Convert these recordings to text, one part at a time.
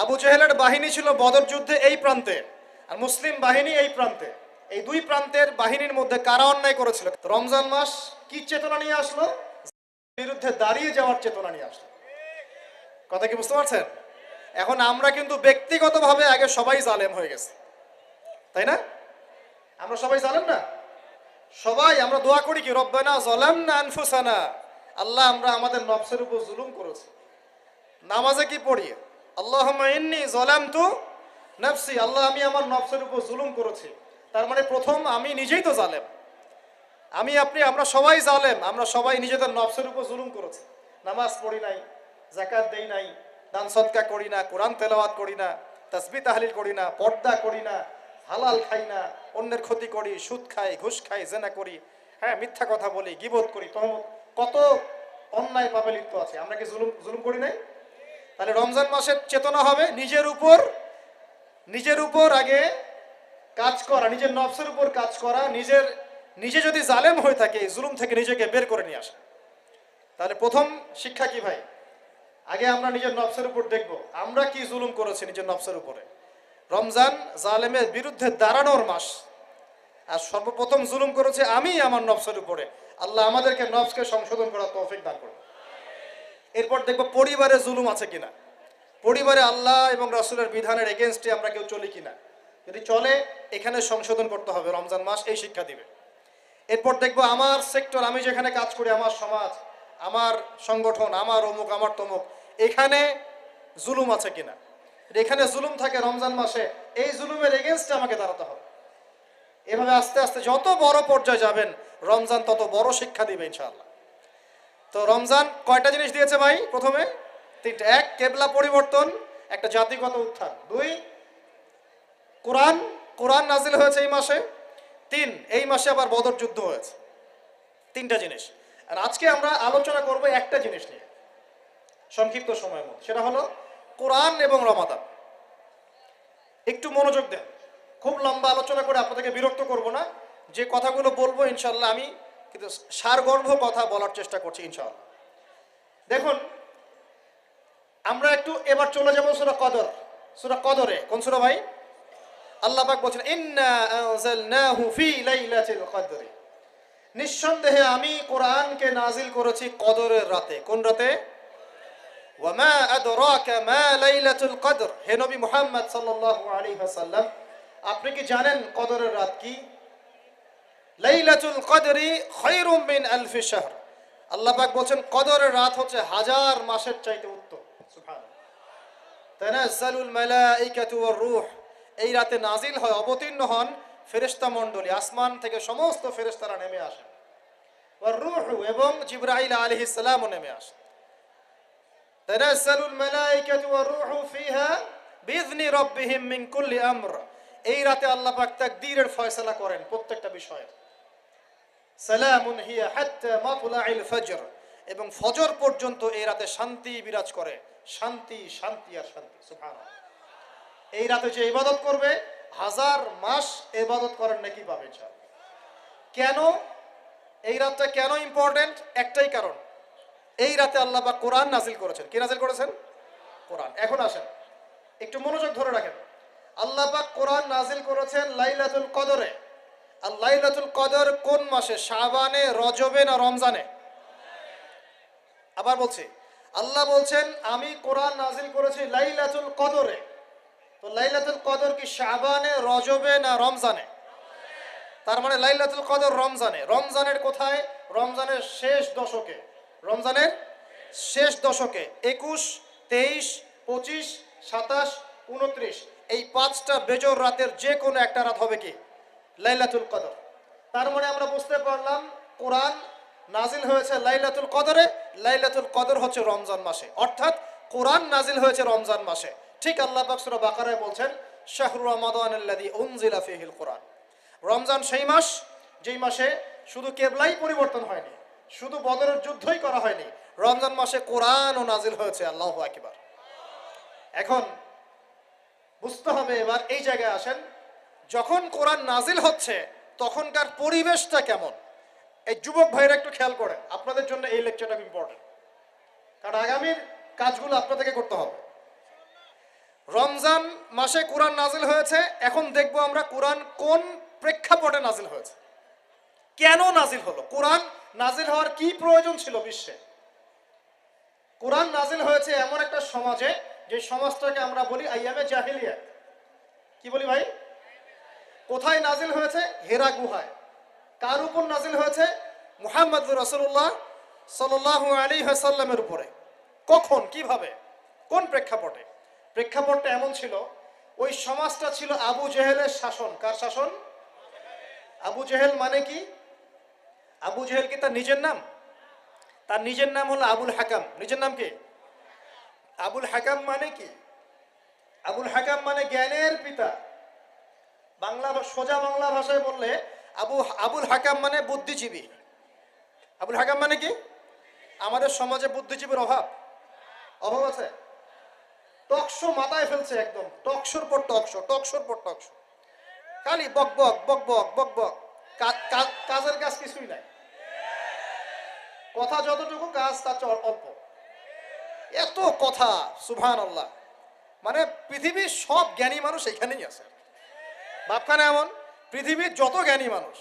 আবু জেহেলের বাহিনী ছিল বদর যুদ্ধে এই প্রান্তে, আর মুসলিম বাহিনী এই প্রান্তে। এই দুই প্রান্তের বাহিনীর মধ্যে কারা অন্যায় করেছিল? রমজান মাস কি চেতনা নিয়ে আসলো? বিরুদ্ধে দাঁড়িয়ে যাওয়ার চেতনা নিয়ে আসলো। কথা কি বুঝতে পারছেন? এখন আমরা কিন্তু ব্যক্তিগতভাবে আগে সবাই জালেম হয়ে গেছে। তাই না? আমরা সবাই জালেম না? সবাই আমরা দোয়া করি কি, রব্বানা জলাম না আনফুসানা। আল্লাহ আমরা আমাদের নফসের উপর জুলুম করেছি। নামাজে কি পড়ি? আল্লাহ তু আল্লাহ আমি আমার নফসের উপর জুলুম করেছি। তার মানে প্রথম আমি নিজেই তো জালেম। আমি আপনি, আমরা সবাই জালেম, আমরা সবাই নিজেদের নফসের উপর জুলুম করেছি। নামাজ পড়ি নাই জাকাত দেই নাই, দান সৎকা করি না, কোরআন তেলাওয়াত করি না, তসবি তাহলিল করি না, পর্দা করি না, হালাল খাই না, অন্যের ক্ষতি করি, সুদ খাই, ঘুষ খাই, জেনা করি হ্যাঁ মিথ্যা কথা বলি গিবোধ করি, তহমত, কত অন্যায় পাবে লিপ্ত আছে। আমরা কি জুলুম জুলুম করি নাই? তাহলে রমজান মাসের চেতনা হবে নিজের উপর নিজের উপর আগে কাজ করা, নিজের নফসের উপর কাজ করা, নিজের, নিজে যদি জালেম হয়ে থাকে, জুলুম থেকে নিজেকে বের করে নিয়ে আসা। তাহলে প্রথম শিক্ষা কি ভাই? আগে আমরা নিজের নফসের উপর দেখব, আমরা কি জুলুম করেছি নিজের নফসের উপরে। রমজান জালেমের বিরুদ্ধে দাঁড়ানোর মাস, আর সর্বপ্রথম জুলুম করেছে আমি আমার নফসের উপরে। আল্লাহ আমাদেরকে নফসকে সংশোধন করার তৌফিক দান করুন। এরপর দেখব পরিবারে জুলুম আছে কিনা। পরিবারে আল্লাহ এবং রাসূলের বিধানের এগেনস্টে আমরা কেউ চলি কিনা। যদি চলে, এখানে সংশোধন করতে হবে, রমজান মাস এই শিক্ষা দিবে। এরপর দেখব আমার সেক্টর আমি যেখানে কাজ করি, আমার সমাজ, আমার সংগঠন, আমার অমুক, আমার তমুক, এখানে জুলুম আছে কিনা? এখানে জুলুম থাকে রমজান মাসে, এই জুলুমের এগেনস্টে আমাকে দাঁড়াতে হবে। এভাবে আস্তে আস্তে যত বড় পর্যায়ে যাবেন, রমজান তত বড় শিক্ষা দিবে ইনশাআল্লাহ। তো রমজান কয়টা জিনিস দিয়েছে ভাই? প্রথমে তিনটা এক, কেবলা পরিবর্তন, একটা জাতিগত উত্থান। দুই, কোরআন কোরআন নাজিল হয়েছে এই মাসে। তিন, এই মাসে আবার বদর যুদ্ধ হয়েছে। তিনটা জিনিস। আর আজকে আমরা আলোচনা করব একটা জিনিস নিয়ে, সংক্ষিপ্ত সময়ের মধ্যে। সেটা হলো কোরআন এবং রমাদান। একটু মনোযোগ দেন। খুব লম্বা আলোচনা করে আপনাদেরকে বিরক্ত করব না। যে কথাগুলো বলব ইনশাল্লাহ আমি কিন্তু সারগর্ভ কথা বলার চেষ্টা করছি ইনশাল্লাহ দেখুন আমরা একটু এবার চলে যাব সুরা কদর। সুরা কদরে, কোন সুরা ভাই? আল্লাহ পাক বলছেন, ইন্না আনজালনাহু ফি লাইলাতিল কদরি। নিঃসন্দেহে আমি কোরআনকে নাজিল করেছি কদরের রাতে। কোন রাতে? ওয়ামা আদরাকা মা লাইলাতুল কদর। হে নবী মুহাম্মদ সাল্লাল্লাহু আলাইহি ওয়াসাল্লাম, আপনি কি জানেন কদরের রাত কি? লাইলাতুল কদরি খায়রুম মিন আলফি শাহর। আল্লাহ পাক বলছেন, কদরের রাত হচ্ছে হাজার মাসের চাইতে উত্তম। তানাজ্জালুল মালাইকাতু ওয়ার রূহ এই রাতে নাজিল হয় অবতীর্ণ হন ফেরেশতা মণ্ডলী। আসমান থেকে সমস্ত ফেরেশতারা নেমে আসেন। ওয়ার রূহ এবং জিবরাইল আলাইহিস সালামও নেমে আসেন। তানাজ্জালুল মালাইকাতু ওয়ার রূহ ফিহা বিইذনি রাব্বিহিম মিন কুল্লি আমর। এই রাতে আল্লাহ পাক তাকদীরের ফয়সালা করেন প্রত্যেকটা বিষয়ে। সালামুন হিয়া হাত্তা মাতলাইল ফজর। এবং ফজর পর্যন্ত এই রাতে শান্তি বিরাজ করে। শান্তি শান্তি আর শান্তি এই রাতে যে ইবাদত করবে, হাজার মাস ইবাদত করেন নাকি পাবে কেন? এই রাতটা কেন ইম্পর্টেন্ট একটাই কারণ। এই রাতে আল্লাহ বা কোরআন নাজিল করেছেন। কি নাজিল করেছেন? কোরআন। এখন আসেন। একটু মনোযোগ ধরে রাখেন। আল্লাহ পাক কোরআন নাজিল করেছেন লাইলাতুল কদরে। আর লাইলাতুল কদর কোন মাসে? শাবানে, রজবে না রমজানে? আবার বলছি, আল্লাহ বলছেন, আমি কোরআন নাজিল করেছি লাইলাতুল কদরে। তো লাইলাতুল কদর কি শাবানে, রজবে না রমজানে? তার মানে লাইলাতুল কদর রমজানে। রমজানের কোথায়? রমজানের শেষ দশকে। রমজানের শেষ দশকে। একুশ, তেইশ, পঁচিশ, সাতাশ, উনত্রিশ। এই পাঁচটা বেজর রাতের যে কোনো একটা রাত হবে কি? লাইলাতুল কদর। তার মানে আমরা বুঝতে পারলাম, কোরআন নাজিল হয়েছে লাইলাতুল কদরে। লাইলাতুল কদর হচ্ছে রমজান মাসে। অর্থাৎ কোরআন নাজিল হয়েছে রমজান মাসে। ঠিক আল্লাহ পাক সূরা বাকারায় বলছেন, শাহরু রমাদান উনজিলা ফীহিল কোরআন। রমজান সেই মাস, যেই মাসে শুধু কেবলাই পরিবর্তন হয়নি, শুধু বদরের যুদ্ধই করা হয়নি, রমজান মাসে কোরআনও নাজিল হয়েছে। আল্লাহ আকবার। এখন বুঝতে হবে এবার এই জায়গায় আসেন, যখন কোরআন নাজিল হচ্ছে, তখনকার পরিবেশটা কেমন? এই যুবক ভাইয়েরা একটু খেয়াল করেন, আপনাদের জন্য এই লেকচারটা ইম্পর্টেন্ট কারণ আগামীর কাজগুলো আপনাদেরকে করতে হবে। রমজান মাসে কোরআন নাজিল হয়েছে, এখন দেখব আমরা কোরআন কোন প্রেক্ষাপটে নাজিল হয়েছে। কেন নাজিল হলো? কোরআন নাজিল হওয়ার কি প্রয়োজন ছিল বিশ্বে? কোরআন নাজিল হয়েছে এমন একটা সমাজে, যে সমাজটাকে আমরা বলি আইয়ামে জাহিলিয়া কি বলি ভাই? কোথায় নাজিল হয়েছে? হেরা গুহায়। কার উপর নাজিল হয়েছে? মুহাম্মদ রসুল্লাহ সাল্লাহ আলী হাসাল্লামের উপরে। কখন? কীভাবে? কোন প্রেক্ষাপটে? প্রেক্ষাপটটা এমন ছিল, ওই সমাজটা ছিল আবু জেহেলের শাসন। কার শাসন? আবু জেহেল মানে কি? আবু জেহেল কি তার নিজের নাম? তার নিজের নাম হলো আবুল হাকাম। নিজের নাম কি? আবুল হাকাম মানে কি? আবুল হাকাম মানে জ্ঞানের পিতা। বাংলা সোজা বাংলা ভাষায় বললে আবু আবুল হাকাম মানে বুদ্ধিজীবী। আবুল হাকাম মানে কি? আমাদের সমাজে বুদ্ধিজীবীর অভাব। অভাব আছে? টকশো মাথায় ফেলছে একদম। টকশোর পর টকশো, টকশোর পর টকশো। খালি বক বক বক বক বক বক। কাজের কাজ কিছুই নাই। কথা যতটুকু কাজ, তার চেয়ে অল্প। এত কথা সুভান আল্লাহ মানে পৃথিবীর সব জ্ঞানী মানুষ এখানেই আছে। বাপখানে এমন? পৃথিবীর যত জ্ঞানী মানুষ,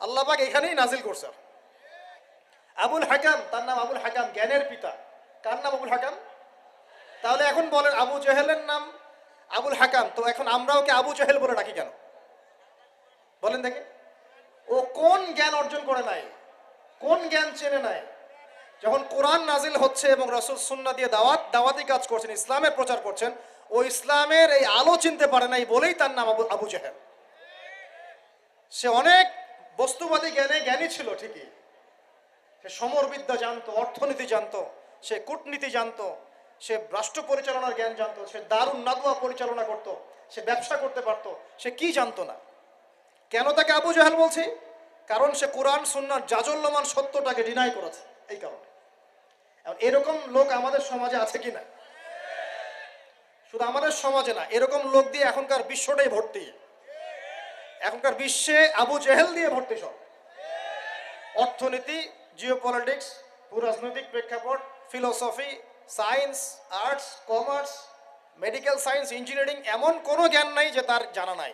আল্লাহ পাক এখানেই নাজিল করছে। আবুল হাকাম, তার নাম আবুল হাকাম, জ্ঞানের পিতা। কার নাম আবুল হাকাম? তাহলে এখন বলেন আবু জেহেলের নাম আবুল হাকাম। তো এখন আমরা ওকে আবু জহেল বলে ডাকি কেন? বলেন দেখি। ও কোন জ্ঞান অর্জন করে নাই? কোন জ্ঞান চেনে নাই? যখন কোরআন নাজিল হচ্ছে এবং রসুল সুন্না দিয়ে দাওয়াত, দাওয়াতি কাজ করছেন, ইসলামের প্রচার করছেন, ও ইসলামের এই আলো চিনতে পারে নাই বলেই তার নাম আবু জেহেল। সে অনেক বস্তুবাদী জ্ঞানে জ্ঞানী ছিল ঠিকই। সে সমরবিদ্যা জানতো, অর্থনীতি জানতো, সে কূটনীতি জানতো, সে রাষ্ট্র পরিচালনার জ্ঞান জানতো, সে দারুণ নাদুয়া পরিচালনা করতো, সে ব্যবসা করতে পারতো, সে কি জানতো না? কেন তাকে আবু জাহেল বলছি? কারণ সে কোরআন, সুন্নার জাজল্যমান সত্যটাকে ডিনাই করেছে, এই কারণে। এরকম লোক আমাদের সমাজে আছে কি না? শুধু আমাদের সমাজে না, এরকম লোক দিয়ে এখনকার বিশ্বটাই ভর্তি। এখনকার বিশ্বে আবু জেহেল দিয়ে ভর্তি সব। অর্থনীতি জিও পলিটিক্স ভূরাজনৈতিক প্রেক্ষাপট philosophy science arts commerce medical science engineering এমন কোনো জ্ঞান নাই যে তার জানা নাই।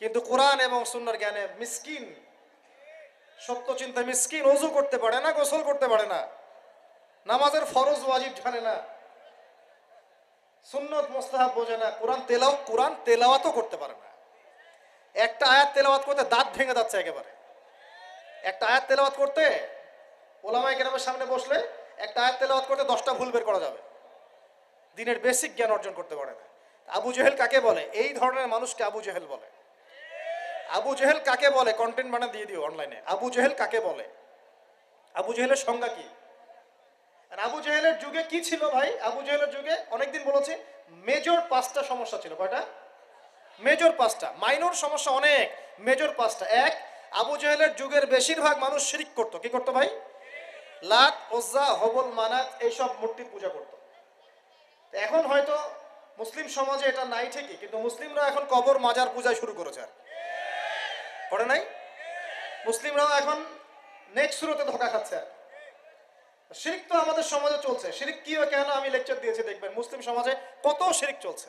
কিন্তু কোরআন এবং সুন্নার জ্ঞানে মিসকিন সত্য চিন্তা মিসকিন ওযু করতে পারে না, গোসল করতে পারে না, নামাজের ফরজ ওয়াজিব জানে না, সুন্নত মোস্তাহাব বোঝে না, কোরআন তেলাও কোরআন তেলাওয়াতও করতে পারে না। একটা আয়াত তেলাওয়াত করতে দাঁত ভেঙে যাচ্ছে একেবারে। একটা আয়াত তেলাওয়াত করতে ওলামাই গ্রামের সামনে বসলে একটা আয়াত তেলাওয়াত করতে দশটা ভুল বের করা যাবে। দিনের বেসিক জ্ঞান অর্জন করতে পারে না। আবু জেহেল কাকে বলে? এই ধরনের মানুষকে আবু জেহেল বলে। আবু জেহেল কাকে বলে? কন্টেন্ট বানা দিয়ে দিও অনলাইনে আবু জেহেল কাকে বলে? আবু জেহেলের সংজ্ঞা কি? আর আবু জেহেলের যুগে কি ছিল ভাই? আবু জেহেলের যুগে অনেকদিন বলেছি মেজর পাঁচটা সমস্যা ছিল। কয়টা? মেজর পাঁচটা। মাইনর সমস্যা অনেক, মেজর পাঁচটা। এক, আবু জেহেলের যুগের বেশিরভাগ মানুষ শিরিক করতো। কি করতো ভাই? লাত ওজ্জা, হবল, মানাত, এইসব মূর্তির পূজা করতো। এখন হয়তো মুসলিম সমাজে এটা নাই ঠিকই, কিন্তু মুসলিমরা এখন কবর মাজার পূজায় শুরু করেছে আর। করে নাই? মুসলিমরাও এখন নেক্সট শুরুতে ধোকা খাচ্ছে আর। শিরিক তো আমাদের সমাজে চলছে। শিরিক কি কেন আমি লেকচার দিয়েছি দেখবেন। মুসলিম সমাজে কত শিরিক চলছে।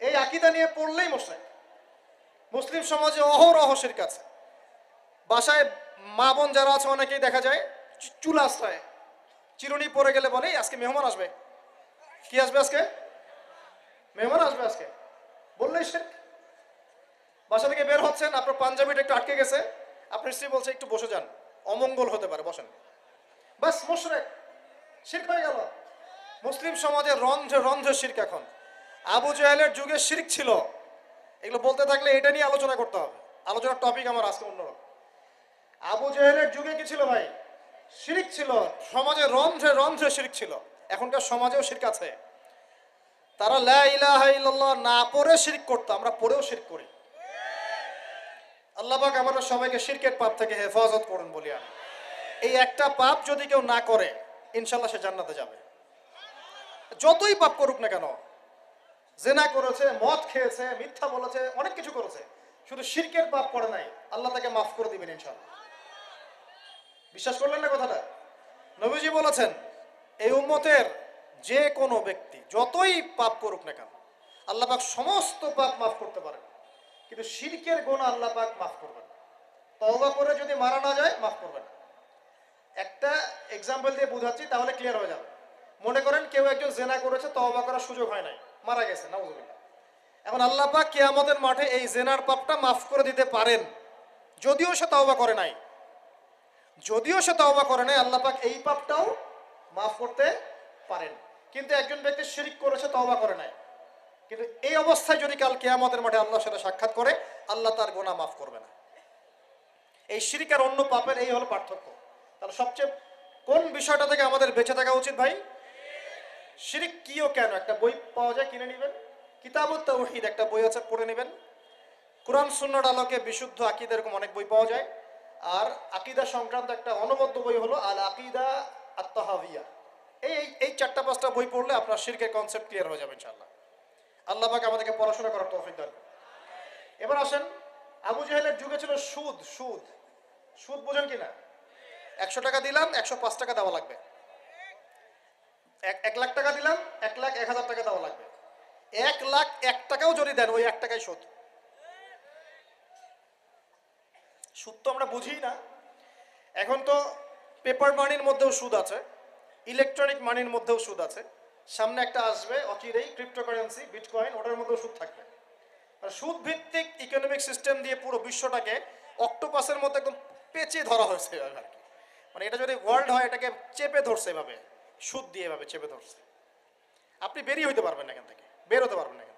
এই আকিদা নিয়ে পড়লেই মোশরেক মুসলিম সমাজে অহরহ শিরক আছে। বাসায় মা বোন যারা আছে, অনেকেই দেখা যায় চুল আশ্রয় চিরুনি পরে গেলে বলে আজকে মেহমান আসবে। কি আসবে আজকে? মেহমান আসবে আজকে। বললেই সে বাসা থেকে বের হচ্ছেন, আপনার পাঞ্জাবিটা একটু আটকে গেছে। আপনার স্ত্রী বলছে, একটু বসে যান, অমঙ্গল হতে পারে, বসেন। বাস মোশরেক শির্ক হয়ে গেল। মুসলিম সমাজে রন্ধ্রে রন্ধ্রে শির্ক এখন। আবু জাহেলের যুগে শির্ক ছিল। এগুলো বলতে থাকলে এটা নিয়ে আলোচনা করতে হবে। আলোচনার টপিক আমার আজকে অন্যরকম। আবু জাহেলের যুগে কি ছিল ভাই? শিরিক ছিল। সমাজে রন্ধ্রে রন্ধ্রে শিরিক ছিল। এখনকার সমাজেও শিরিক আছে। তারা লা ইলাহা ইল্লাল্লাহ না পড়ে শিরক করতো, আমরা পড়েও শিরক করি। আল্লাহ পাক আমাদের সবাইকে শিরকের পাপ থেকে হেফাজত করুন বলি আমি। এই একটা পাপ যদি কেউ না করে ইনশাল্লাহ সে জান্নাতে যাবে। যতই পাপ করুক না কেন জেনা করেছে, মদ খেয়েছে, মিথ্যা বলেছে, অনেক কিছু করেছে। শুধু শিরকের পাপ করে নাই, আল্লাহ তাকে মাফ করে দিবেন ইনশাল্লাহ বিশ্বাস করলেন না কথাটা? নবীজি বলেছেন, এই উম্মতের যে কোনো ব্যক্তি যতই পাপ করুক না কেন, আল্লাহ পাক সমস্ত পাপ মাফ করতে পারেন। কিন্তু শিরকের গুণ আল্লাহ পাক মাফ করবেন তওবা করে যদি মারা না যায়, মাফ করবেন একটা এক্সাম্পল দিয়ে বোঝাচ্ছি, তাহলে ক্লিয়ার হয়ে যাবে। মনে করেন কেউ একজন জেনা করেছে, তওবা করার সুযোগ হয় নাই। মারা গেছে, নাউজুবিল্লাহ। এখন আল্লাহ পাক কিয়ামতের মাঠে এই জেনার পাপটা মাফ করে দিতে পারেন। যদিও সে তওবা করে নাই। যদিও সে তওবা করে নাই, আল্লাহ পাক এই পাপটাও মাফ করতে পারেন। কিন্তু একজন ব্যক্তি শিরিক করেছে, তওবা করে নাই। কিন্তু এই অবস্থায় যদি কাল কেয়ামতের মাঠে আল্লাহর সাথে সাক্ষাৎ করে, আল্লাহ তার গোনা মাফ করবে না। এই শিরিক আর অন্য পাপের এই হলো পার্থক্য। তাহলে সবচেয়ে কোন বিষয়টা থেকে আমাদের বেঁচে থাকা উচিত ভাই? শিরিক কিও কেন? একটা বই পাওয়া যায়, কিনে নেবেন। কিতাবুত তাওহীদ একটা বই আছে, পড়ে নেবেন। কোরআন, সুন্নাহর আলোকে বিশুদ্ধ আকিদা এরকম অনেক বই পাওয়া যায়। আর আকিদা সংক্রান্ত একটা অনবদ্য বই হলো আল আকিদা আত্মাহাবিয়া এই, এই- চারটা পাঁচটা বই পড়লে আপনার শিরকের কনসেপ্ট ক্লিয়ার হয়ে যাবে, ইনশাআল্লাহ। আল্লাহ পাক আমাদেরকে পড়াশোনা করার তৌফিক দান এবার আসেন, আবু জাহেলের যুগে ছিল সুদ সুদ। সুদ বোঝেন কিনা? একশো টাকা দিলাম, একশো পাঁচ টাকা দেওয়া লাগবে। এক এক লাখ টাকা দিলাম, এক লাখ এক হাজার টাকা দেওয়া লাগবে। এক লাখ এক টাকাও যদি দেন, ওই এক টাকাই সুদ সুদ তো আমরা বুঝি না। এখন তো পেপার মানির মধ্যেও সুদ আছে ইলেকট্রনিক মানির মধ্যেও সুদ আছে। সামনে একটা আসবে, অচিরেই ক্রিপ্টোকারেন্সি বিটকয়েন ওটার মধ্যেও সুদ থাকবে। আর সুদ ভিত্তিক ইকোনমিক সিস্টেম দিয়ে পুরো বিশ্বটাকে অক্টোপাসের মধ্যে একদম পেঁচে ধরা হয়েছে এভাবে আর কি। মানে এটা যদি ওয়ার্ল্ড হয়, এটাকে চেপে ধরছে এভাবে। সুদ দিয়ে এভাবে চেপে ধরছে আপনি বেরিয়ে হইতে পারবেন এখান থেকে বের হতে পারবেন এখান।